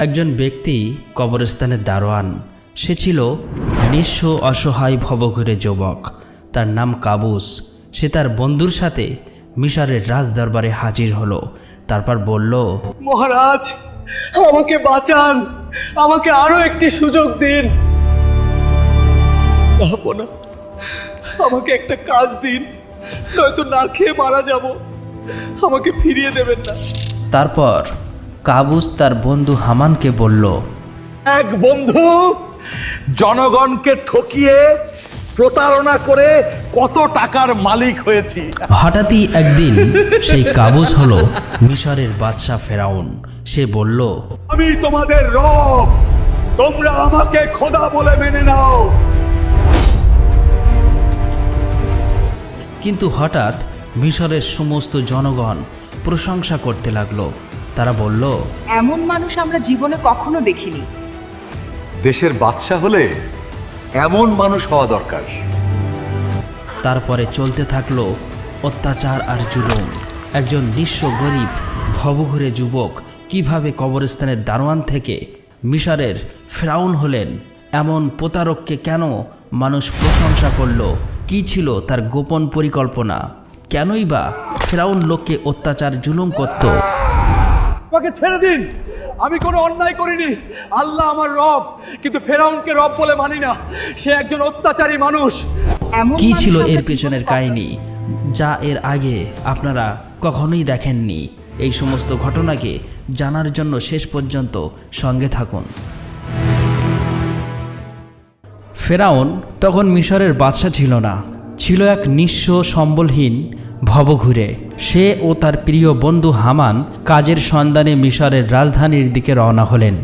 একজন ব্যক্তি কবরস্থানের দারোয়ান। সে ছিল নিঃস্ব অসহায় ভবঘুরে যুবক। তার নাম কাবুস। সে তার বন্ধুর সাথে মিশরের রাজদরবারে হাজির হলো। তারপর বলল মহারাজ আমাকে বাঁচান। আমাকে আরও একটি সুযোগ দিন। না আমাকে একটা কাজ দিন। নয়তো না খেয়ে মারা যাব। আমাকে ফিরিয়ে দেবেন না। তারপর কাবুস তার বন্ধু হামানকে বলল এক বন্ধু জনগণকে ঠকিয়ে প্রতারণা করে কত টাকার মালিক হয়েছি। হঠাৎই একদিন সেই কাবুস হলো মিশরের বাদশাহ ফেরাউন। সে বলল আমি তোমাদের রব তোমরা আমাকে খোদা বলে মেনে নাও। কিন্তু হঠাৎ মিশরের সমস্ত জনগণ প্রশংসা করতে লাগল। তারা বলল এমন মানুষ আমরা জীবনে কখনো দেখিনি। দেশের বাদশা হলে এমন মানুষ হওয়া দরকার। তারপরে চলতে থাকল অত্যাচার আর জুলুম। একজন নিঃস্ব গরিব ভবঘুরে যুবক কীভাবে কবরস্থানের দারোয়ান থেকে মিশরের ফ্রাউন হলেন? এমন প্রতারককে কেন মানুষ প্রশংসা করল? কি ছিল তার গোপন পরিকল্পনা? কেনই বা ফেরাউন লোককে অত্যাচার জুলুম করত? আমাকে ছেড়ে দিন। আমি কোনো অন্যায় করিনি। আল্লাহ আমার রব কিন্তু ফেরাউনকে রব বলে মানি না। সে একজন অত্যাচারী মানুষ। কি ছিল এর পেছনের কাহিনী? যা এর আগে আপনারা কখনোই দেখেননি। এই সমস্ত ঘটনাকে জানার জন্য শেষ পর্যন্ত সঙ্গে থাকুন। ফেরাউন তখন মিশরের বাদশা ছিল না। ছিল এক নিঃস্ব সম্বলহীন ভবঘুরে। সে ও তার প্রিয় বন্ধু হামান কাজের সন্ধানে মিশরের রাজধানীর দিকে রওনা হলেন।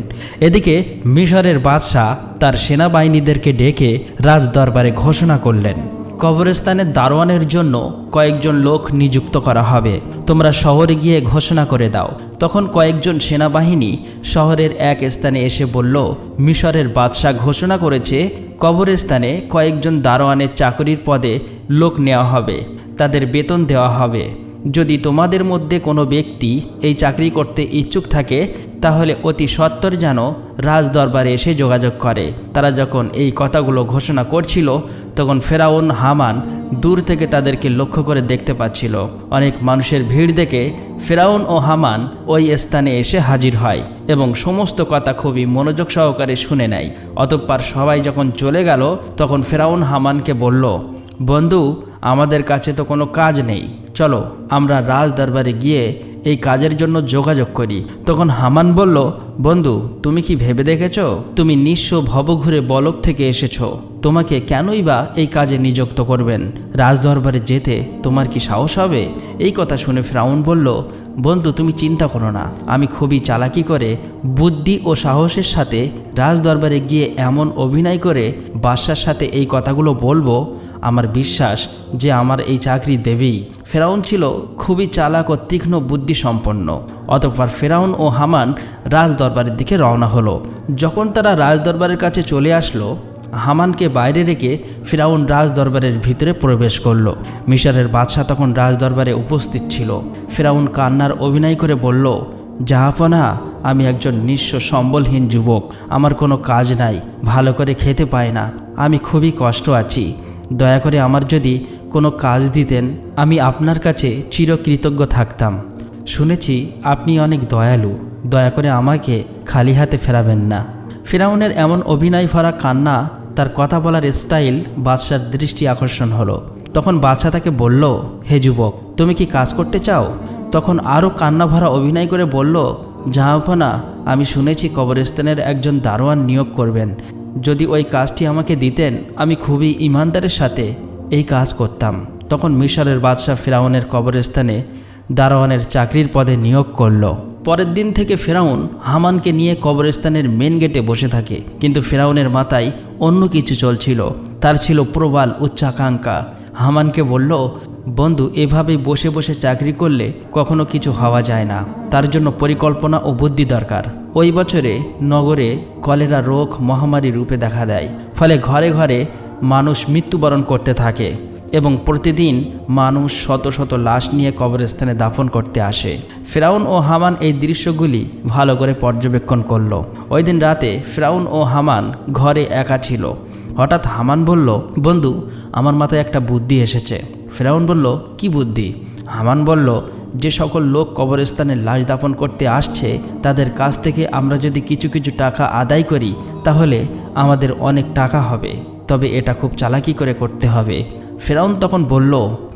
এদিকে মিশরের বাদশাহ তার সেনাবাহিনীদেরকে ডেকে রাজদরবারে ঘোষণা করলেন কবরস্থানের দারোয়ানের জন্য কয়েকজন লোক নিযুক্ত করা হবে। তোমরা শহরে গিয়ে ঘোষণা করে দাও। তখন কয়েকজন সেনাবাহিনী শহরের এক স্থানে এসে বলল, মিশরের বাদশাহ ঘোষণা করেছে, কবরস্থানে কয়েকজন দারোয়ানের চাকরির পদে লোক নেওয়া হবে, তাদের বেতন দেওয়া হবে। যদি তোমাদের মধ্যে কোনো ব্যক্তি এই চাকরি করতে ইচ্ছুক থাকে, তাহলে অতি সত্বর যেন রাজদরবারে এসে যোগাযোগ করে। তারা যখন এই কথাগুলো ঘোষণা করছিল, তখন ফেরাউন, হামান দূর থেকে তাদেরকে লক্ষ্য করে দেখতে পাচ্ছিল। অনেক মানুষের ভিড় দেখে ফেরাউন ও হামান ওই স্থানে এসে হাজির হয় এবং সমস্ত কথা খুবই মনোযোগ সহকারে শুনে নেয়। অতঃপর সবাই যখন চলে গেল, তখন ফেরাউন হামানকে বলল বন্ধু, আমাদের কাছে তো কোনো কাজ নেই। চলো, আমরা রাজ দরবারে গিয়ে এই কাজের জন্য যোগাযোগ করি। তখন হামান বলল, বন্ধু, তুমি কি ভেবে দেখেছ? তুমি নিঃস্ব ভবঘুরে বলক থেকে এসেছ। তোমাকে কেনই বা এই কাজে নিযুক্ত করবেন? রাজদরবারে যেতে তোমার কি সাহস হবে? এই কথা শুনে ফ্রাউন বলল, বন্ধু, তুমি চিন্তা করো না। আমি খুবই চালাকি করে, বুদ্ধি ও সাহসের সাথে রাজদরবারে গিয়ে এমন অভিনয় করে বাদশার সাথে এই কথাগুলো বলব আমার বিশ্বাস যে আমার এই চাকরি দেবেই। ফেরাউন ছিল খুবই চালাক ও তীক্ষ্ণ বুদ্ধি সম্পন্ন অতঃপর ফেরাউন ও হামান রাজদরবারের দিকে রওনা হলো। যখন তারা রাজদরবারের কাছে চলে আসলো, হামানকে বাইরে রেখে ফিরাউন রাজদরবারের ভিতরে প্রবেশ করল। মিশরের বাদশাহ তখন রাজদরবারে উপস্থিত ছিল। ফিরাউন কান্নার অভিনয় করে বলল, জাহাপনা, আমি একজন নিঃস্ব সম্বলহীন যুবক। আমার কোনো কাজ নাই, ভালো করে খেতে পায় না। আমি খুবই কষ্ট আছি। দয়া করে আমার যদি কোনো কাজ দিতেন, আমি আপনার কাছে চিরকৃতজ্ঞ থাকতাম। শুনেছি আপনি অনেক দয়ালু, দয়া করে আমাকে খালি হাতে ফেরাবেন না। ফেরাউনের এমন অভিনয় ভরা কান্না, তার কথা বলার স্টাইল বাদশার দৃষ্টি আকর্ষণ হলো। তখন বাদশা তাকে বলল, হে যুবক, তুমি কি কাজ করতে চাও? তখন আরও কান্না ভরা অভিনয় করে বলল জাহাপনা আমি শুনেছি কবরস্থানের একজন দারোয়ান নিয়োগ করবেন। যদি ওই কাজটি আমাকে দিতেন, আমি খুবই ইমানদারের সাথে এই কাজ করতাম। তখন মিশরের বাদশাহ ফেরাউনের কবরস্থানে দারোয়ানের চাকরির পদে নিয়োগ করল। পরের দিন থেকে ফেরাউন হামানকে নিয়ে কবরস্থানের মেন গেটে বসে থাকে। কিন্তু ফেরাউনের মাথায় অন্য কিছু চলছিল। তার ছিল প্রবাল উচ্চাকাঙ্ক্ষা। হামানকে বলল বন্ধু এভাবে বসে বসে চাকরি করলে কখনো কিছু হওয়া যায় না। তার জন্য পরিকল্পনা ও বুদ্ধি দরকার। ওই বছরে নগরে কলেরা রোগ মহামারী রূপে দেখা দেয়। ফলে ঘরে ঘরে মানুষ মৃত্যুবরণ করতে থাকে এবং প্রতিদিন মানুষ শত শত লাশ নিয়ে কবরস্থানে দাফন করতে আসে। ফেরাউন ও হামান এই দৃশ্যগুলি ভালো করে পর্যবেক্ষণ করল। ওই দিন রাতে ফেরাউন ও হামান ঘরে একা ছিল। হঠাৎ হামান বলল, বন্ধু, আমার মাথায় একটা বুদ্ধি এসেছে। ফেরাউন বলল, কি বুদ্ধি? হামান বলল, যে সকল লোক কবরস্থানে লাশ দাপন করতে আসছে, তাদের কাছ থেকে আমরা যদি কিছু কিছু টাকা আদায় করি, তাহলে আমাদের অনেক টাকা হবে। তবে এটা খুব চালাকি করে করতে হবে। ফেরাউন তখন বলল,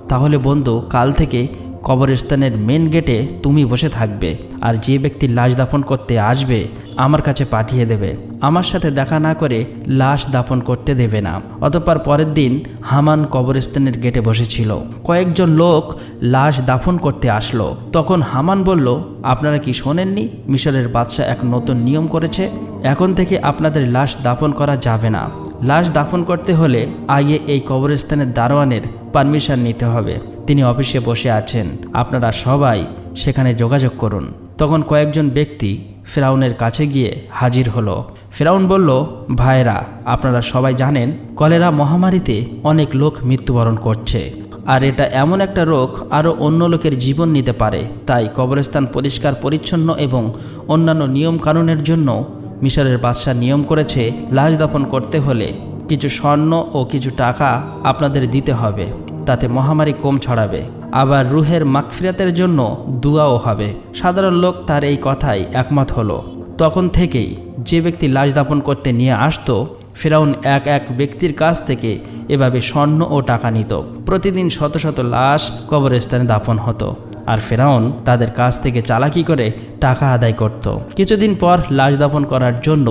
তাহলে বন্ধু, কাল থেকে কবরস্থানের মেন গেটে তুমি বসে থাকবে। আর যে ব্যক্তি লাশ দাফন করতে আসবে, আমার কাছে পাঠিয়ে দেবে। আমার সাথে দেখা না করে লাশ দাফন করতে দেবে না। অতঃপর পরের দিন হামান কবরস্থানের গেটে বসেছিল। কয়েকজন লোক লাশ দাফন করতে আসলো। তখন হামান বলল, আপনারা কি শোনেননি? মিশরের বাদশাহ এক নতুন নিয়ম করেছে। এখন থেকে আপনাদের লাশ দাফন করা যাবে না। লাশ দাফন করতে হলে আগে এই কবরস্থানের দারোয়ানের পারমিশন নিতে হবে। তিনি অফিসে বসে আছেন। আপনারা সবাই সেখানে যোগাযোগ করুন। তখন কয়েকজন ব্যক্তি ফেরাউনের কাছে গিয়ে হাজির হলো। ফেরাউন বলল ভাইরা আপনারা সবাই জানেন, কলেরা মহামারীতে অনেক লোক মৃত্যুবরণ করছে। আর এটা এমন একটা রোগ আরও অন্য লোকের জীবন নিতে পারে। তাই কবরস্থান পরিষ্কার, পরিচ্ছন্ন এবং অন্যান্য নিয়মকানুনের জন্য মিশরের বাদশাহ নিয়ম করেছে লাশ দাফন করতে হলে কিছু স্বর্ণ ও কিছু টাকা আপনাদের দিতে হবে। তাতে মহামারী কম ছড়াবে। আবার রুহের মাগফিরাতের জন্য দুয়াও হবে। সাধারণ লোক তার এই কথাই একমত হলো। তখন থেকেই যে ব্যক্তি লাশ দাপন করতে নিয়ে আসতো, ফেরাউন এক এক ব্যক্তির কাছ থেকে এভাবে স্বর্ণ ও টাকা নিত। প্রতিদিন শত শত লাশ কবরস্থানে দাপন হতো। আর ফেরাউন তাদের কাছ থেকে চালাকি করে টাকা আদায় করত। কিছুদিন পর লাশ দাপন করার জন্য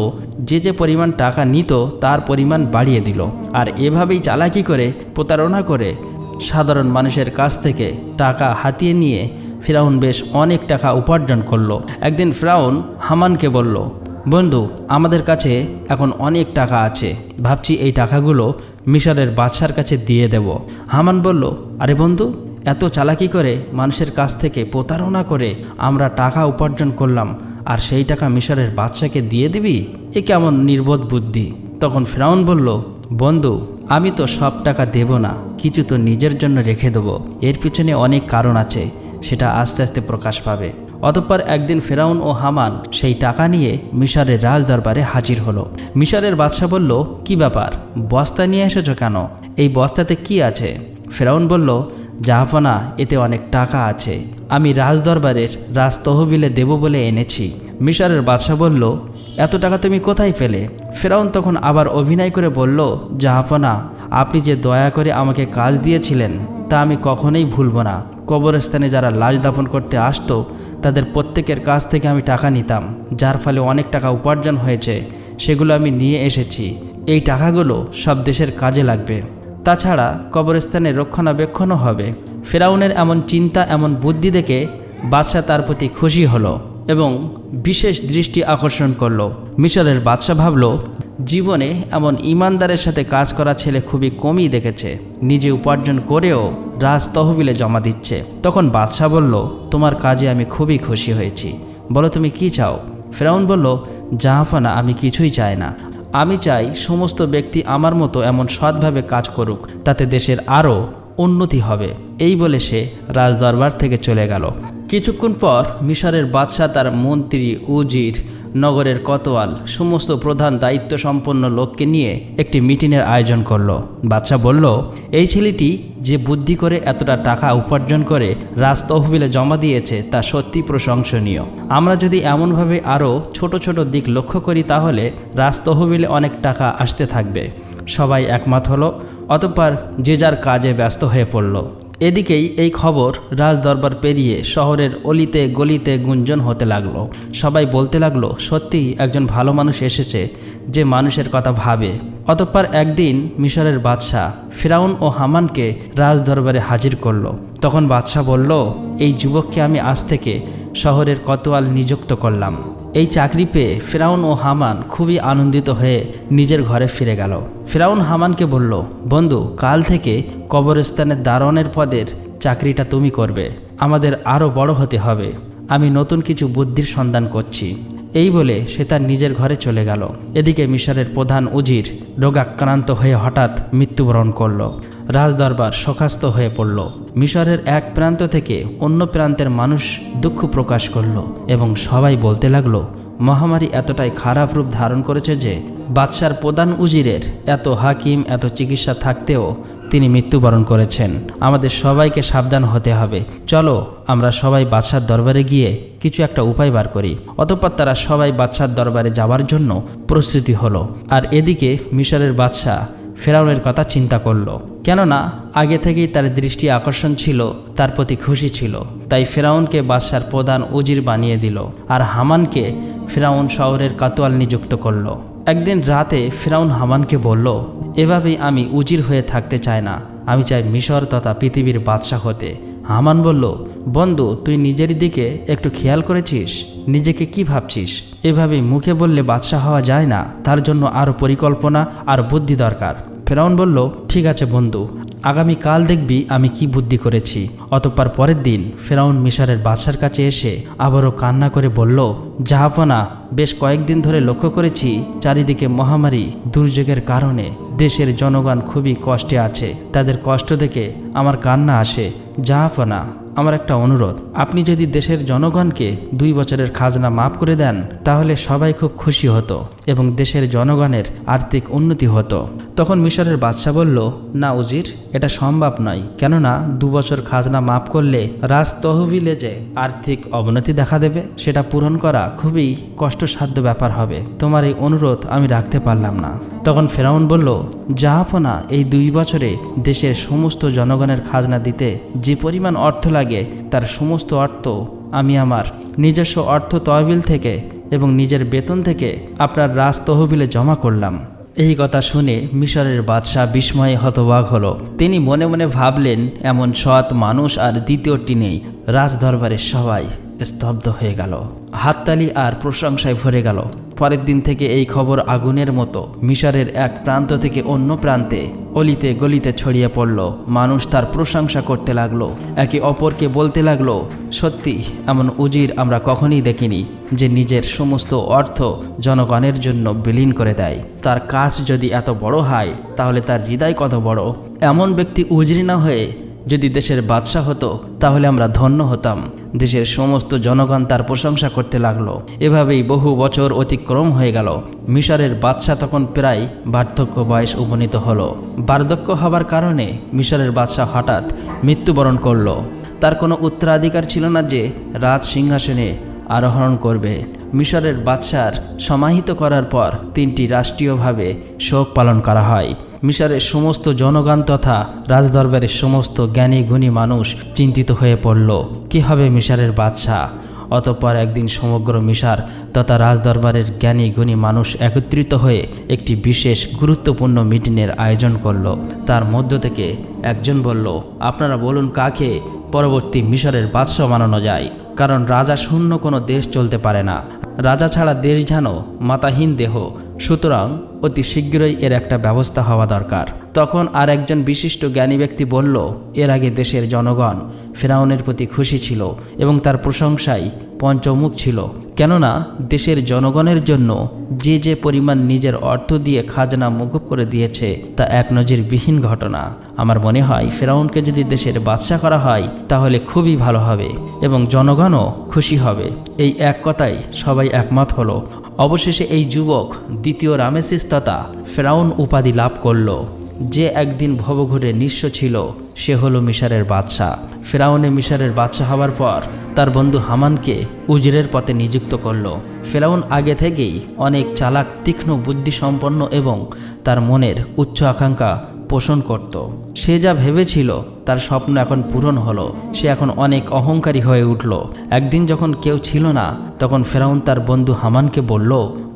যে যে পরিমাণ টাকা নিত তার পরিমাণ বাড়িয়ে দিল আর এভাবেই চালাকি করে, প্রতারণা করে সাধারণ মানুষের কাছ থেকে টাকা হাতিয়ে নিয়ে ফেরাউন বেশ অনেক টাকা উপার্জন করল। একদিন ফেরাউন হামানকে বলল, বন্ধু, আমাদের কাছে এখন অনেক টাকা আছে। ভাবছি এই টাকাগুলো মিশরের বাদশার কাছে দিয়ে দেব। হামান বলল, আরে বন্ধু এত চালাকি করে মানুষের কাছ থেকে প্রতারণা করে আমরা টাকা উপার্জন করলাম, আর সেই টাকা মিশরের বাদশাকে দিয়ে দিবি? এ কেমন নির্বোধ বুদ্ধি। তখন ফেরাউন বলল, বন্ধু, আমি তো সব টাকা দেব না, কিছু তো নিজের জন্য রেখে দেবো। এর পিছনে অনেক কারণ আছে, সেটা আস্তে আস্তে প্রকাশ পাবে। অতঃপর একদিন ফেরাউন ও হামান সেই টাকা নিয়ে মিশরের রাজ দরবারে হাজির হলো। মিশরের বাদশাহ বলল, কি ব্যাপার? বস্তা নিয়ে এসেছ কেন? এই বস্তাতে কি আছে? ফেরাউন বলল জাহাপনা এতে অনেক টাকা আছে। আমি রাজদরবারের রাজ তহবিলে দেব বলে এনেছি। মিশরের বাদশাহ বলল, এত টাকা তুমি কোথায় পেলে? ফেরাউন তখন আবার অভিনয় করে বলল জাহাপনা আপনি যে দয়া করে আমাকে কাজ দিয়েছিলেন, তা আমি কখনোই ভুলব না। কবরস্থানে যারা লাশ দাপন করতে আসতো, তাদের প্রত্যেকের কাছ থেকে আমি টাকা নিতাম, যার ফলে অনেক টাকা উপার্জন হয়েছে। সেগুলো আমি নিয়ে এসেছি। এই টাকাগুলো সব দেশের কাজে লাগবে। তাছাড়া কবরস্থানের রক্ষণাবেক্ষণও হবে। ফেরাউনের এমন চিন্তা, এমন বুদ্ধি দেখে বাদশাহ তার প্রতি খুশি হলো এবং বিশেষ দৃষ্টি আকর্ষণ করল। মিশরের বাদশাহ ভাবল, জীবনে এমন ইমানদারের সাথে কাজ করা ছেলে খুবই কমই দেখেছে। নিজে উপার্জন করেও রাজ তহবিলে জমা দিচ্ছে। তখন বাদশাহ বলল, তোমার কাজে আমি খুবই খুশি হয়েছি। বলো তুমি কি চাও? ফেরাউন বলল, জাহাফানা আমি কিছুই চাই না। আমি চাই সমস্ত ব্যক্তি আমার মতো এমন সৎভাবে কাজ করুক, তাতে দেশের আরও উন্নতি হবে। এই বলে সে রাজদরবার থেকে চলে গেল। কিছুক্ষণ পর মিশরের বাদশাহ তার মন্ত্রী উজির নগরের কতোয়াল সমস্ত প্রধান দায়িত্ব সম্পন্ন লোককে নিয়ে একটি মিটিংয়ের আয়োজন করল। বাদশাহ বলল, এই ছেলেটি যে বুদ্ধি করে এতটা টাকা উপার্জন করে রাজ তহবিলে জমা দিয়েছে তা সত্যি প্রশংসনীয়। আমরা যদি এমনভাবে আরও ছোট ছোট দিক লক্ষ্য করি তাহলে রাজ তহবিলে অনেক টাকা আসতে থাকবে। সবাই একমত হলো, অতঃপর যে যার কাজে ব্যস্ত হয়ে পড়ল। এদিকেই এই খবর রাজ দরবার পেরিয়ে শহরের অলিতে গলিতে গুঞ্জন হতে লাগল। সবাই বলতে লাগল, সত্যিই একজন ভালো মানুষ এসেছে যে মানুষের কথা ভাবে। অতঃপর একদিন মিশরের বাদশাহ ফিরাউন ও হামানকে রাজ দরবারে হাজির করল। তখন বাদশাহ বলল, এই যুবককে আমি আজ থেকে শহরের কতোয়াল নিযুক্ত করলাম। এই চাকরি পেয়ে ফেরাউন ও হামান খুবই আনন্দিত হয়ে নিজের ঘরে ফিরে গেল। ফেরাউন হামানকে বলল, বন্ধু, কাল থেকে কবরস্থানের দারণের পদের চাকরিটা তুমি করবে। আমাদের আরও বড় হতে হবে। আমি নতুন কিছু বুদ্ধির সন্ধান করছি। এই বলে সে তার নিজের ঘরে চলে গেল। এদিকে মিশরের প্রধান উজির রোগাক্রান্ত হয়ে হঠাৎ মৃত্যুবরণ করল। রাজদরবার শখাস্ত হয়ে পড়ল। মিশরের এক প্রান্ত থেকে অন্য প্রান্তের মানুষ দুঃখ প্রকাশ করল এবং সবাই বলতে লাগল, মহামারী এতটাই খারাপ রূপ ধারণ করেছে যে বাদশার প্রধান উজিরের এত হাকিম, এত চিকিৎসা থাকতেও তিনি মৃত্যুবরণ করেছেন। আমাদের সবাইকে সাবধান হতে হবে। চলো, আমরা সবাই বাদশার দরবারে গিয়ে কিছু একটা উপায় বার করি। অতঃপর তারা সবাই বাদশার দরবারে যাওয়ার জন্য প্রস্তুতি হলো। আর এদিকে মিশরের বাদশাহ ফেরাউনের কথা চিন্তা করল। কেননা, আগে থেকেই তার দৃষ্টি আকর্ষণ ছিল, তার প্রতি খুশি ছিল। তাই ফেরাউনকে বাদশার প্রধান উজির বানিয়ে দিল আর হামানকে ফেরাউন শহরের কাতোয়াল নিযুক্ত করল। একদিন রাতে ফেরাউন হামানকে বলল, এভাবেই আমি উজির হয়ে থাকতে চাই না। আমি চাই মিশর তথা পৃথিবীর বাদশাহ হতে। হামান বলল, বন্ধু, তুই নিজের দিকে একটু খেয়াল করেছিস? নিজেকে কি ভাবছিস? এভাবে মুখে বললে বাদশাহ হওয়া যায় না। তার জন্য আরও পরিকল্পনা আর বুদ্ধি দরকার। ফেরাউন বলল, ঠিক আছে বন্ধু আগামী কাল দেখবি আমি কি বুদ্ধি করেছি। অতঃপর পরের দিন ফেরাউন মিশরের বাদশার কাছে এসে আবারও কান্না করে বলল, জাহাপনা, বেশ কয়েকদিন ধরে লক্ষ্য করেছি চারিদিকে মহামারী দুর্যোগের কারণে দেশের জনগণ খুবই কষ্টে আছে। তাদের কষ্ট দেখে আমার কান্না আসে। জাহাপনা আমার একটা অনুরোধ। আপনি যদি দেশের জনগণকে দুই বছরের খাজনা মাফ করে দেন, তাহলে সবাই খুব খুশি হতো এবং দেশের জনগণের আর্থিক উন্নতি হতো। তখন মিশরের বাদশা বলল, না উজির, এটা সম্ভব নয়। কেননা দু বছর খাজনা মাফ করলে রাজ তহবিলে যে আর্থিক অবনতি দেখা দেবে, সেটা পূরণ করা খুবই কষ্টসাধ্য ব্যাপার হবে। তোমার এই অনুরোধ আমি রাখতে পারলাম না। তখন ফেরাউন বলল জাহাপনা এই দুই বছরে দেশের সমস্ত জনগণের খাজনা দিতে যে পরিমাণ অর্থ লাগে তার সমস্ত অর্থ আমি আমার নিজস্ব অর্থ তহবিল থেকে এবং নিজের বেতন থেকে আপনার রাজ তহবিলে জমা করলাম। এই কথা শুনে মিশরের বাদশাহ বিস্ময়ে হতবাক হলো। তিনি মনে মনে ভাবলেন, এমন সৎ মানুষ আর দ্বিতীয়টি নেই রাজ দরবারের সবাই। স্তব্ধ হয়ে গেল। হাততালি আর প্রশংসায় ভরে গেল। পরের দিন থেকে এই খবর আগুনের মতো। মিশরের এক প্রান্ত থেকে অন্য প্রান্তে অলিতে গলিতে ছড়িয়ে পড়ল। মানুষ তার প্রশংসা করতে লাগল। একে অপরকে বলতে লাগল, সত্যি, এমন উজির আমরা কখনই দেখিনি যে নিজের সমস্ত অর্থ জনগণের জন্য বিলীন করে দেয়। তার কাজ যদি এত বড় হয়, তাহলে তার হৃদয় কত বড়? এমন ব্যক্তি উজরি না হয়ে যদি দেশের বাদশাহ হতো, তাহলে আমরা ধন্য হতাম। দেশের সমস্ত জনগণ তার প্রশংসা করতে লাগল। এভাবেই বহু বছর অতিক্রম হয়ে গেল। মিশরের বাদশাহ তখন প্রায় বার্ধক্য বয়স উপনীত হলো। বার্ধক্য হবার কারণে মিশরের বাদশাহ হঠাৎ মৃত্যুবরণ করল। তার কোনো উত্তরাধিকার ছিল না যে রাজ সিংহাসনে আরোহণ করবে। মিশরের বাদশার সমাহিত করার পর তিনটি রাষ্ট্রীয়ভাবে শোক পালন করা হয়। মিশরের সমস্ত জনগণ তথা রাজদরবারের সমস্ত জ্ঞানী গুণী মানুষ চিন্তিত হয়ে পড়ল। কি হবে মিশরের বাদশাহ? অতঃপর একদিন সমগ্র মিশার তথা রাজদরবারের জ্ঞানী গুণী মানুষ একত্রিত হয়ে একটি বিশেষ গুরুত্বপূর্ণ মিটিংয়ের আয়োজন করল। তার মধ্য থেকে একজন বলল, আপনারা বলুন কাকে পরবর্তী মিশরের বাদশাহ বানানো যায়? কারণ রাজা শূন্য কোনো দেশ চলতে পারে না। রাজা ছাড়া দেশ যেন মাতাহীন দেহ সুতরাং অতি শীঘ্রই এর একটা ব্যবস্থা হওয়া দরকার। তখন আর একজন বিশিষ্ট জ্ঞানী ব্যক্তি বলল, এর আগে দেশের জনগণ ফেরাউনের প্রতি খুশি ছিল এবং তার প্রশংসাই পঞ্চমুখ ছিল। কেননা দেশের জনগণের জন্য যে যে পরিমাণ নিজের অর্থ দিয়ে খাজনা মুকুব করে দিয়েছে, তা এক নজিরবিহীন ঘটনা। আমার মনে হয় ফেরাউনকে যদি দেশের বাদশা করা হয়, তাহলে খুবই ভালো হবে এবং জনগণও খুশি হবে। এই এক কথাই সবাই একমত হলো। অবশেষে এই যুবক দ্বিতীয় রামেসিস তথা ফেরাউন উপাধি লাভ করল। যে একদিন ভবঘুরে নিঃস্ব ছিল, সে হলো মিশরের বাদশাহ। ফেরাউনে মিশরের বাদশাহ হওয়ার পর তার বন্ধু হামানকে উজরের পথে নিযুক্ত করল। ফেরাউন আগে থেকেই অনেক চালাক, তীক্ষ্ণ, বুদ্ধিসম্পন্ন এবং তার মনের উচ্চ আকাঙ্ক্ষা পোষণ করত। সে যা ভেবেছিল, তার স্বপ্ন এখন পূরণ হলো। সে এখন অনেক অহংকারী হয়ে উঠল। একদিন যখন কেউ ছিল না, তখন ফেরাউন তার বন্ধু হামানকে বলল,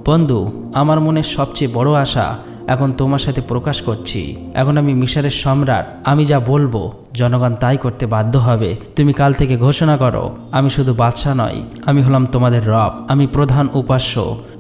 বন্ধু, আমার মনের সবচেয়ে বড় আশা, এখন তোমার সাথে প্রকাশ করছি। এখন আমি মিশরের সম্রাট, আমি যা বলব, জনগণ তাই করতে বাধ্য হবে। তুমি কাল থেকে ঘোষণা করো, আমি শুধু বাদশাহ নয় আমি হলাম তোমাদের রব, আমি প্রধান উপাস্য।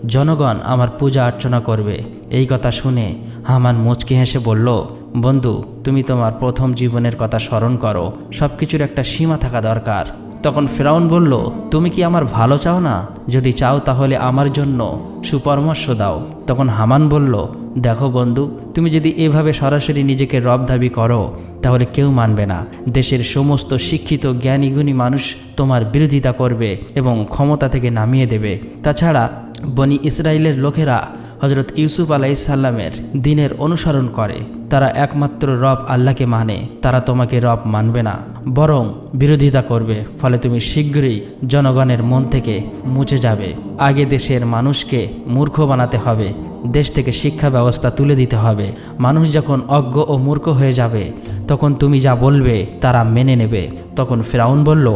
জনগণ আমার পূজা অর্চনা করবে। এই কথা শুনে হামান মুচকি হেসে বলল বন্ধু, তুমি তোমার প্রথম জীবনের কথা স্মরণ করো। সব কিছুর একটা সীমা থাকা দরকার। তখন ফেরাউন বলল, তুমি কি আমার ভালো চাও না? যদি চাও তাহলে আমার জন্য সুপরামর্শ দাও। তখন হামান বলল, দেখো বন্ধু, তুমি যদি এভাবে সরাসরি নিজেকে রব দাবি করো, তাহলে কেউ মানবে না। দেশের সমস্ত শিক্ষিত, জ্ঞানীগুণী মানুষ তোমার বিরোধিতা করবে এবং ক্ষমতা থেকে নামিয়ে দেবে। তাছাড়া বনি ইসরায়েলের লোকেরা হজরত ইউসুফ আলাইসাল্লামের দিনের অনুসরণ করে। তারা একমাত্র রব আল্লাহকে মানে তারা তোমাকে রব মানবে না, বরং বিরোধিতা করবে, ফলে তুমি শীঘ্রই জনগণের মন থেকে মুছে যাবে। আগে দেশের মানুষকে মূর্খ বানাতে হবে, দেশ থেকে শিক্ষা ব্যবস্থা তুলে দিতে হবে। মানুষ যখন অজ্ঞ ও মূর্খ হয়ে যাবে, তখন তুমি যা বলবে, তারা মেনে নেবে। তখন ফেরাউন বলল,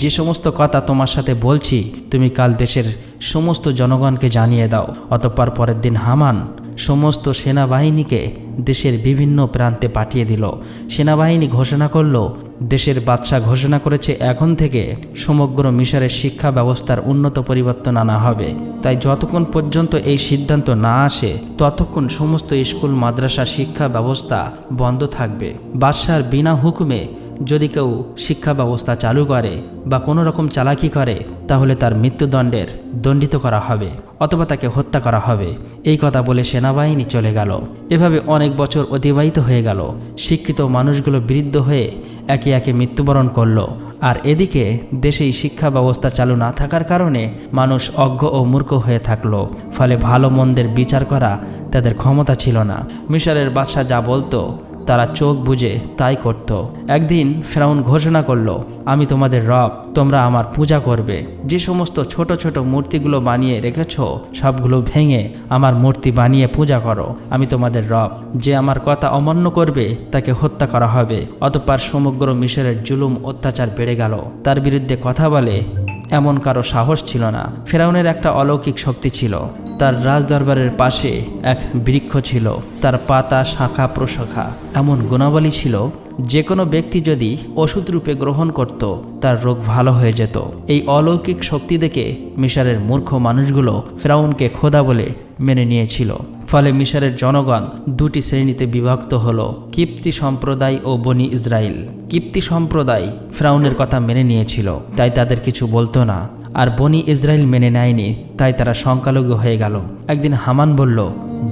যে সমস্ত কথা তোমার সাথে বলছি, তুমি কাল দেশের সমস্ত জনগণকে জানিয়ে দাও। অতঃপর পরের দিন হামান সমস্ত সেনাবাহিনীকে দেশের বিভিন্ন প্রান্তে পাঠিয়ে দিল। সেনাবাহিনী ঘোষণা করল, দেশের বাদশাহ ঘোষণা করেছে, এখন থেকে সমগ্র মিশরের শিক্ষা ব্যবস্থার উন্নত পরিবর্তন আনা হবে। তাই যতক্ষণ পর্যন্ত এই সিদ্ধান্ত না আসে, ততক্ষণ সমস্ত স্কুল, মাদ্রাসা, শিক্ষা ব্যবস্থা বন্ধ থাকবে। বাদশার বিনা হুকুমে যদি কেউ শিক্ষা ব্যবস্থা চালু করে বা কোনো রকম চালাকি করে, তাহলে তার মৃত্যুদণ্ডের দণ্ডিত করা হবে অথবা তাকে হত্যা করা হবে। এই কথা বলে সেনাবাহিনী চলে গেল। এভাবে অনেক বছর অতিবাহিত হয়ে গেল। শিক্ষিত মানুষগুলো বৃদ্ধ হয়ে একে একে মৃত্যুবরণ করল। আর এদিকে দেশেই শিক্ষা ব্যবস্থা চালু না থাকার কারণে মানুষ অজ্ঞ ও মূর্খ হয়ে থাকল। ফলে ভালো মন্দের বিচার করা তাদের ক্ষমতা ছিল না। মিশরের বাদশাহ যা বলতো তারা চোখ বুজে তাই করত। একদিন ফেরাউন ঘোষণা করল, আমি তোমাদের রব, তোমরা আমার পূজা করবে। যে সমস্ত ছোট ছোট মূর্তিগুলো বানিয়ে রেখেছ, সবগুলো ভেঙে আমার মূর্তি বানিয়ে পূজা করো। আমি তোমাদের রব, যে আমার কথা অমান্য করবে, তাকে হত্যা করা হবে। অতঃপর সমগ্র মিশরের জুলুম অত্যাচার বেড়ে গেল। তার বিরুদ্ধে কথা বলে এমন কারও সাহস ছিল না। ফেরাউনের একটা অলৌকিক শক্তি ছিল। তার রাজদরবারের পাশে এক বৃক্ষ ছিল, তার পাতা শাখা প্রশাখা। এমন গুণাবলী ছিল যে কোনো ব্যক্তি যদি ওষুধ রূপে গ্রহণ করত, তার রোগ ভালো হয়ে যেত। এই অলৌকিক শক্তি দেখে মিশরের মূর্খ মানুষগুলো ফ্রাউনকে খোদা বলে মেনে নিয়েছিল। ফলে মিশরের জনগণ দুটি শ্রেণীতে বিভক্ত হল, কিপ্তি সম্প্রদায় ও বনি ইসরায়েল কিপ্তি সম্প্রদায় ফ্রাউনের কথা মেনে নিয়েছিল, তাই তাদের কিছু বলতো না। আর বনি ইসরায়েল মেনে নেয়নি, তাই তারা সংখ্যালঘু হয়ে গেল। একদিন হামান বলল,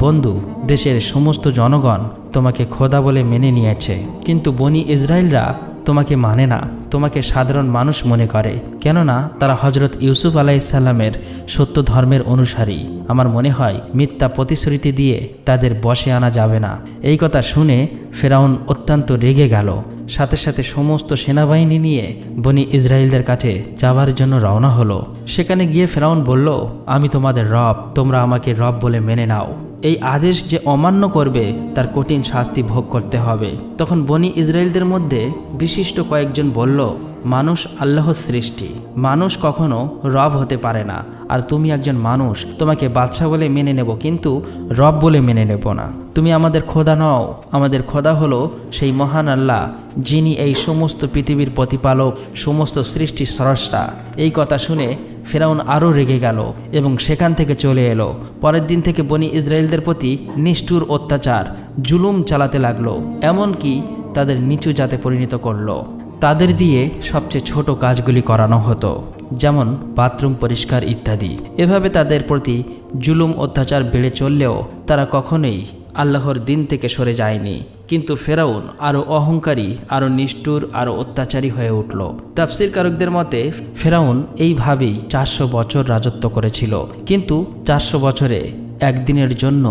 বন্ধু, দেশের সমস্ত জনগণ তোমাকে খোদা বলে মেনে নিয়েছে, কিন্তু বনি ইসরায়েলরা তোমাকে মানে না, তোমাকে সাধারণ মানুষ মনে করে। কেননা, তারা হজরত ইউসুফ আলাইসাল্লামের সত্য ধর্মের অনুসারী। আমার মনে হয়, মিথ্যা প্রতিশ্রুতি দিয়ে তাদের বসে আনা যাবে না। এই কথা শুনে ফেরাউন অত্যন্ত রেগে গেল। সাথে সাথে সমস্ত সেনাবাহিনী নিয়ে বনি ইসরায়েলদের কাছে যাওয়ার জন্য রওনা হলো। সেখানে গিয়ে ফেরাউন বলল, আমি তোমাদের রব, তোমরা আমাকে রব বলে মেনে নাও। এই আদেশ যে অমান্য করবে, তার কঠিন শাস্তি ভোগ করতে হবে। তখন বনি ইসরায়েলদের মধ্যে বিশিষ্ট কয়েকজন বলল মানুষ আল্লাহর সৃষ্টি। মানুষ কখনো রব হতে পারে না। আর তুমি একজন মানুষ, তোমাকে বাদশা বলে মেনে নেব, কিন্তু রব বলে মেনে নেব না। তুমি আমাদের খোদা নও, আমাদের খোদা হলো সেই মহান আল্লাহ, যিনি এই সমস্ত পৃথিবীর প্রতিপালক, সমস্ত সৃষ্টি স্রষ্টা। এই কথা শুনে ফেরাউন আরও রেগে গেল এবং সেখান থেকে চলে এলো। পরের দিন থেকে বনি ইসরায়েলদের প্রতি নিষ্ঠুর অত্যাচার, জুলুম চালাতে লাগল, এমনকি তাদের নিচু জাতে পরিণত করল। তাদের দিয়ে সবচেয়ে ছোট কাজগুলি করানো হতো, যেমন বাথরুম পরিষ্কার ইত্যাদি। এভাবে তাদের প্রতি জুলুম অত্যাচার বেড়ে চললেও তারা কখনোই আল্লাহর দিন থেকে সরে যায়নি। কিন্তু ফেরাউন আরও অহংকারী, আরও নিষ্ঠুর, আরও অত্যাচারী হয়ে উঠল। তাফসির কারকদের মতে, ফেরাউন এইভাবেই চারশো বছর রাজত্ব করেছিল। কিন্তু চারশো বছরে একদিনের জন্য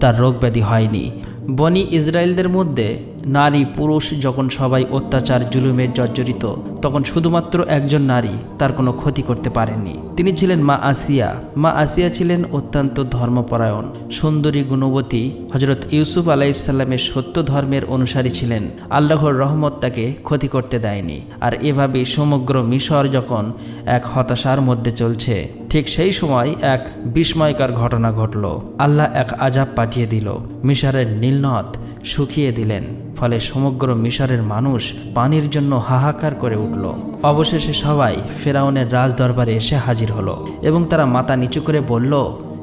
তার রোগব্যাধি হয়নি। বনি ইসরায়েলদের মধ্যে নারী পুরুষ যখন সবাই অত্যাচার, জুলুমে জর্জরিত, তখন শুধুমাত্র একজন নারী তার কোনো ক্ষতি করতে পারেননি। তিনি ছিলেন মা আসিয়া। মা আসিয়া ছিলেন অত্যন্ত ধর্মপরায়ণ, সুন্দরী গুণবতী। হজরত ইউসুফ আলাইসাল্লামের সত্য ধর্মের অনুসারী ছিলেন। আল্লাহর রহমত তাকে ক্ষতি করতে দেয়নি। আর এভাবে সমগ্র মিশর যখন এক হতাশার মধ্যে চলছে, ঠিক সেই সময় এক বিস্ময়কর ঘটনা ঘটল। আল্লাহ এক আজাব পাঠিয়ে দিল। মিশরের নীলনদ শুকিয়ে দিলেন, ফলে সমগ্র মিশরের মানুষ পানির জন্য হাহাকার করে উঠল। অবশেষে সবাই ফেরাউনের রাজ দরবারে এসে হাজির হলো এবং তারা মাথা নিচু করে বলল,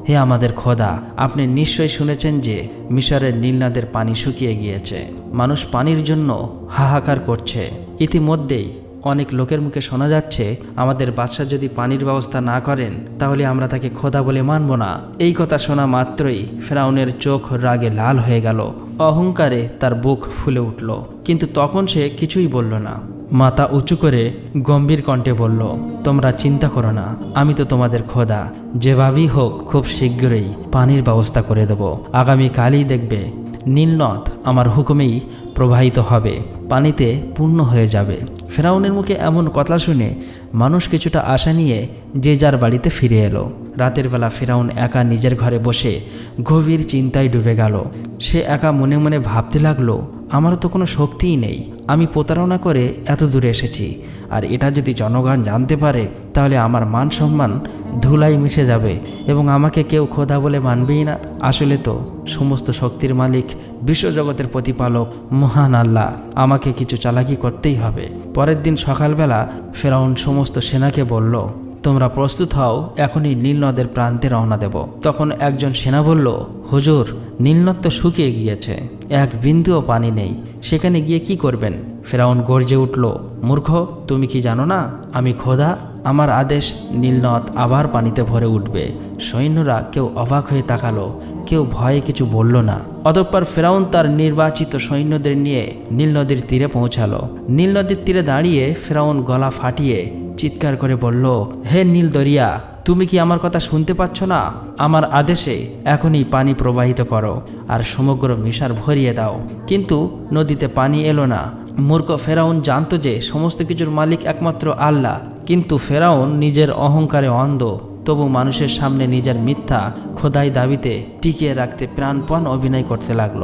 হে আমাদের খোদা, আপনি নিশ্চয়ই শুনেছেন যে মিশরের নীলনাদের পানি শুকিয়ে গিয়েছে। মানুষ পানির জন্য হাহাকার করছে। ইতিমধ্যেই অনেক লোকের মুখে শোনা যাচ্ছে, আমাদের বাদশাহ যদি পানির ব্যবস্থা না করেন, তাহলে আমরা তাকে খোদা বলে মানব না। এই কথা শোনা মাত্রই ফেরাউনের চোখ রাগে লাল হয়ে গেল। অহংকারে তার বুক ফুলে উঠল। কিন্তু তখন সে কিছুই বলল না। মাথা উঁচু করে গম্ভীর কণ্ঠে বলল, তোমরা চিন্তা করো না, আমি তো তোমাদের খোদা। যেভাবেই হোক, খুব শীঘ্রই পানির ব্যবস্থা করে দেব। আগামী কালই দেখবে নীলনদ আমার হুকুমেই প্রবাহিত হবে, পানিতে পূর্ণ হয়ে যাবে। ফেরাউনের মুখে এমন কথা শুনে মানুষ কিছুটা আশা নিয়ে যে যার বাড়িতে ফিরে এলো। রাতের বেলা ফেরাউন একা নিজের ঘরে বসে গভীর চিন্তায় ডুবে গেল। সে একা মনে মনে ভাবতে লাগল আমার তো কোনো শক্তিই নেই। আমি প্রতারণা করে এত দূরে এসেছি। আর এটা যদি জনগণ জানতে পারে, তাহলে আমার মান সম্মান ধুলাই মিশে যাবে এবং আমাকে কেউ খোদা বলে মানবেই না। আসলে তো সমস্ত শক্তির মালিক বিশ্বজগতের প্রতিপালক মহান আল্লাহ। আমাকে কিছু চালাকি করতেই হবে। পরের দিন সকালবেলা ফেরাউন সমস্ত সেনাকে বলল তোমরা প্রস্তুত হও, এখনই নীলনদের প্রান্তে রওনা দেব। তখন একজন সেনা বলল, হুজুর নীলনদ তো শুকিয়ে গিয়েছে, এক বিন্দুও পানি নেই, সেখানে গিয়ে কি করবেন? ফেরাউন গর্জে উঠল, মূর্খ, তুমি কি জানো না, আমি খোদা, আমার আদেশ নীলনদ আবার পানিতে ভরে উঠবে। সৈন্যরা কেউ অবাক হয়ে তাকালো, কেউ ভয়ে কিছু বলল না। অতঃপর ফেরাউন তার নির্বাচিত সৈন্যদের নিয়ে নীল নদীর তীরে পৌঁছালো। নীল নদীর তীরে দাঁড়িয়ে ফেরাউন গলা ফাটিয়ে চিৎকার করে বলল, হে নীল দরিয়া, তুমি কি আমার কথা শুনতে পাচ্ছ না? আমার আদেশে এখনই পানি প্রবাহিত করো আর সমগ্র মিশার ভরিয়ে দাও। কিন্তু নদীতে পানি এলো না। মূর্খ ফেরাউন জানতো যে সমস্ত কিছুর মালিক একমাত্র আল্লাহ। কিন্তু ফেরাউন নিজের অহংকারে অন্ধ। তবু মানুষের সামনে নিজের মিথ্যা খোদাই দাবিতে টিকিয়ে রাখতে প্রাণপণ অভিনয় করতে লাগল।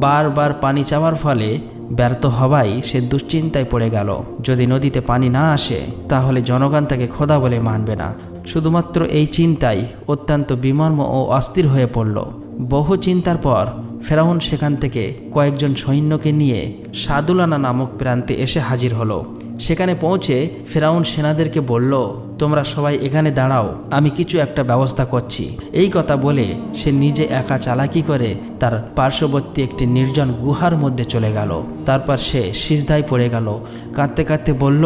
বারবার পানি চাওয়ার ফলে ব্যর্থ হওয়ায় সে দুশ্চিন্তায় পড়ে গেল। যদি নদীতে পানি না আসে, তাহলে জনগণ তাকে খোদা বলে মানবে না। শুধুমাত্র এই চিন্তাই অত্যন্ত বিমর্ম ও অস্থির হয়ে পড়ল। বহু চিন্তার পর ফেরাউন সেখান থেকে কয়েকজন সৈন্যকে নিয়ে সাদুলানা নামক প্রান্তে এসে হাজির হলো। সেখানে পৌঁছে ফেরাউন সেনাদেরকে বলল, তোমরা সবাই এখানে দাঁড়াও, আমি কিছু একটা ব্যবস্থা করছি। এই কথা বলে সে নিজে একা চালাকি করে তার পার্শ্ববর্তী একটি নির্জন গুহার মধ্যে চলে গেল। তারপর সে সিজদায় পড়ে গেল। কাঁদতে কাঁদতে বলল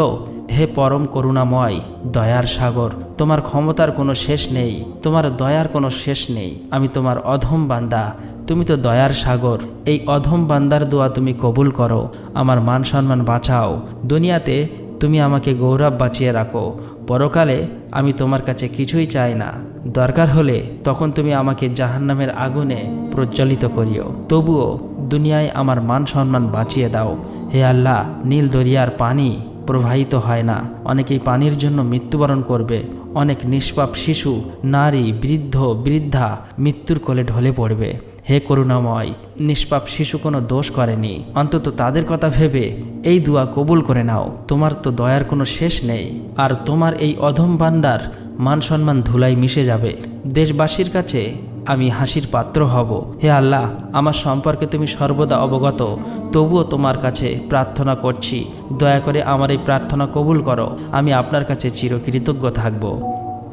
হে পরম করুণাময়, দয়ার সাগর, তোমার ক্ষমতার কোনো শেষ নেই, তোমার দয়ার কোনো শেষ নেই। আমি তোমার অধম বান্দা, তুমি তো দয়ার সাগর। এই অধম বান্দার দোয়া তুমি কবুল করো, আমার মান সম্মান বাঁচাও। দুনিয়াতে তুমি আমাকে গৌরব বাঁচিয়ে রাখো, পরকালে আমি তোমার কাছে কিছুই চাই না। দরকার হলে তখন তুমি আমাকে জাহান্নামের আগুনে প্রজ্বলিত করিও। তবুও দুনিয়ায় আমার মান সম্মান বাঁচিয়ে দাও। হে আল্লাহ, নীল দরিয়ার পানি প্রবাহিত হয় না। অনেকেই পানির জন্য মৃত্যুবরণ করবে। অনেক নিষ্পাপ শিশু, নারী, বৃদ্ধ, বৃদ্ধা মৃত্যুর কোলে ঢলে পড়বে। হে করুণাময়, নিষ্পাপ শিশু কোনো দোষ করেনি। অন্তত তাদের কথা ভেবে এই দুয়া কবুল করে নাও। তোমার তো দয়ার কোনো শেষ নেই। আর তোমার এই অধম বান্দার মান সম্মান ধুলাই মিশে যাবে। দেশবাসীর কাছে আমি হাসির পাত্র হব। হে আল্লাহ, আমার সম্পর্কে তুমি সর্বদা অবগত। তবুও তোমার কাছে প্রার্থনা করছি। দয়া করে আমার এই প্রার্থনা কবুল করো। আমি আপনার কাছে চিরকৃতজ্ঞ থাকব।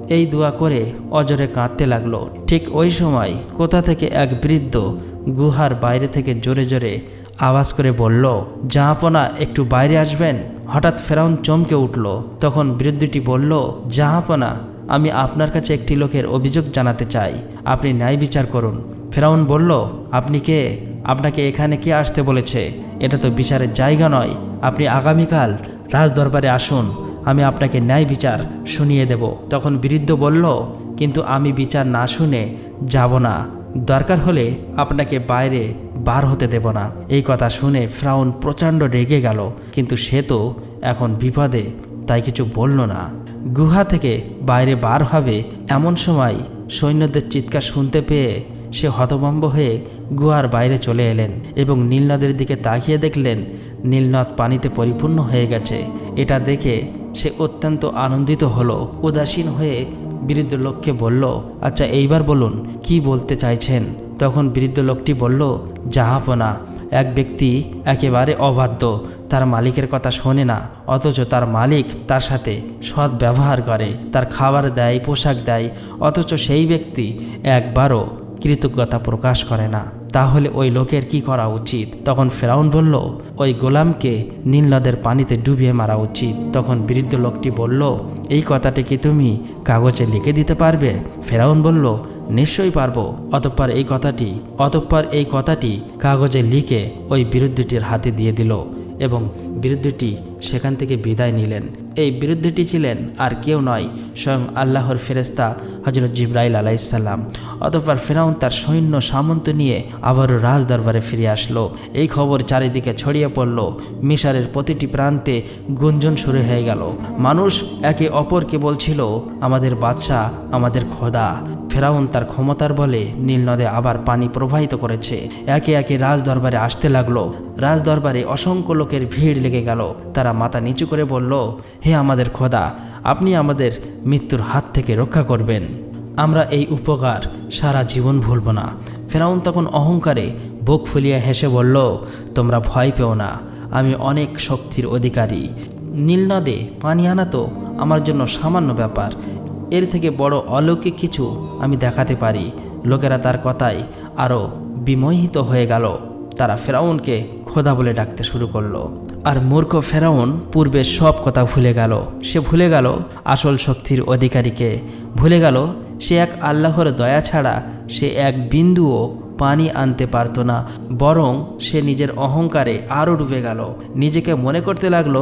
এই দোয়া করে অজরে কাঁদতে লাগল। ঠিক ওই সময় কোথা থেকে এক বৃদ্ধ গুহার বাইরে থেকে জোরে জোরে আওয়াজ করে বলল জাহাপনা একটু বাইরে আসবেন? হঠাৎ ফেরাউন চমকে উঠল। তখন বৃদ্ধটি বলল জাহাপনা আমি আপনার কাছে একটি লোকের অভিযোগ জানাতে চাই। আপনি ন্যায় বিচার করুন। ফেরাউন বলল, আপনি কে? আপনাকে এখানে কে আসতে বলেছে? এটা তো বিচারের জায়গা নয়। আপনি আগামীকাল রাজদরবারে আসুন। আমি আপনাকে ন্যায় বিচার শুনিয়ে দেব। তখন বৃদ্ধ বলল, কিন্তু আমি বিচার না শুনে যাব না। দরকার হলে আপনাকে বাইরে বার হতে দেব না। এই কথা শুনে ফ্রাউন প্রচণ্ড রেগে গেল। কিন্তু সে তো এখন বিপদে তাই কিছু বলল না। গুহা থেকে বাইরে বার হবে এমন সময় সৈন্যদের চিৎকার শুনতে পেয়ে সে হতভম্ব হয়ে গুহার বাইরে চলে এলেন এবং নীলনদের দিকে তাকিয়ে দেখলেন নীলনদ পানিতে পরিপূর্ণ হয়ে গেছে। এটা দেখে সে অত্যন্ত আনন্দিত হলো, উদাসীন হয়ে বৃদ্ধ লোককে বলল আচ্ছা এইবার বলুন, কি বলতে চাইছেন? তখন বৃদ্ধ লোকটি বলল, জাহাপনা, এক ব্যক্তি একেবারে অবাধ্য তার মালিকের কথা শোনে না, অথচ তার মালিক তার সাথে সৎ ব্যবহার করে, তার খাবার দেয়, পোশাক দেয়, অথচ সেই ব্যক্তি একবারও কৃতজ্ঞতা প্রকাশ করে না। তাহলে ওই লোকের কি করা উচিত? তখন ফেরাউন বলল, ওই গোলামকে নীল নদের পানিতে ডুবিয়ে মারা উচিত। তখন বৃদ্ধ লোকটি বলল, এই কথাটি কি তুমি কাগজে লিখে দিতে পারবে? ফেরাউন বলল, নিশ্চয়ই পারব। অতঃপর এই কথাটি, অতঃপর এই কথাটি কাগজে লিখে ওই বিরুদ্ধটির হাতে দিয়ে দিল। এবং বিরুদ্ধটি সেখান থেকে বিদায় নিলেন। এই বিরুদ্ধটি ছিলেন আর কেউ নয়, স্বয়ং আল্লাহর ফেরেস্তা হজরত জিব্রাইল আলাইসাল্লাম অতপর ফেরাউন তার সৈন্য সামন্ত নিয়ে আবারও রাজ দরবারে ফিরে আসলো। এই খবর চারিদিকে ছড়িয়ে পড়ল। মিশরের প্রতিটি প্রান্তে গুঞ্জন শুরু হয়ে গেল। মানুষ একে অপরকে বলছিল, আমাদের বাচ্চা আমাদের খোদা। ফেরাউন তার ক্ষমতার বলে নীল নদে আবার পানি প্রবাহিত করেছে। একে একে রাজ দরবারে আসতে লাগল। রাজ দরবারে অসংখ্য লোকের ভিড় লেগে গেল। তারা মাথা নিচু করে বলল, হে আমাদের খোদা, আপনি আমাদের মৃত্যুর হাত থেকে রক্ষা করবেন। আমরা এই উপকার সারা জীবন ভুলব না। ফেরাউন তখন অহংকারে বুক ফুলিয়ে হেসে বলল, তোমরা ভয় পেও না, আমি অনেক শক্তির অধিকারী। নীল নদে পানি আনা তো আমার জন্য সামান্য ব্যাপার। এর থেকে বড় অলৌকিক কিছু আমি দেখাতে পারি। লোকেরা তার কথায় আরও বিমোহিত হয়ে গেল। তারা ফেরাউনকে খোদা বলে ডাকতে শুরু করল। আর মূর্খ ফেরাউন পূর্বে সব কথা ভুলে গেল। সে ভুলে গেল আসল শক্তির অধিকারীকে। ভুলে গেল সে এক আল্লাহর দয়া ছাড়া সে এক বিন্দুও পানি আনতে পারতো না, বরং সে নিজের অহংকারে আরও ডুবে গেল। নিজেকে মনে করতে লাগল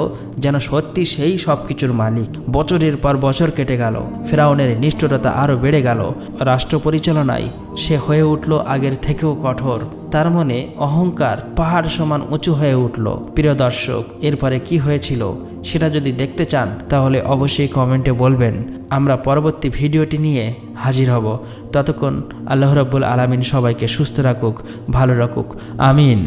যেন সত্যি সেই সব কিছুর মালিক। বছরের পর বছর কেটে গেল, ফেরাউনের নিষ্ঠুরতা আরও বেড়ে গেল। রাষ্ট্র পরিচালনায় সে হয়ে উঠল আগের থেকেও কঠোর। তার মনে অহংকার পাহাড় সমান উঁচু হয়ে উঠল। প্রিয় দর্শক, এরপরে কি হয়েছিল সেটা যদি দেখতে চান, তাহলে অবশ্যই কমেন্টে বলবেন। আমরা পরবর্তী ভিডিওটি নিয়ে হাজির হব। ততক্ষণ আল্লাহ রব্বুল আলমিন সবাইকে সুস্থ রাখুক ভালো রাখুক আমিন।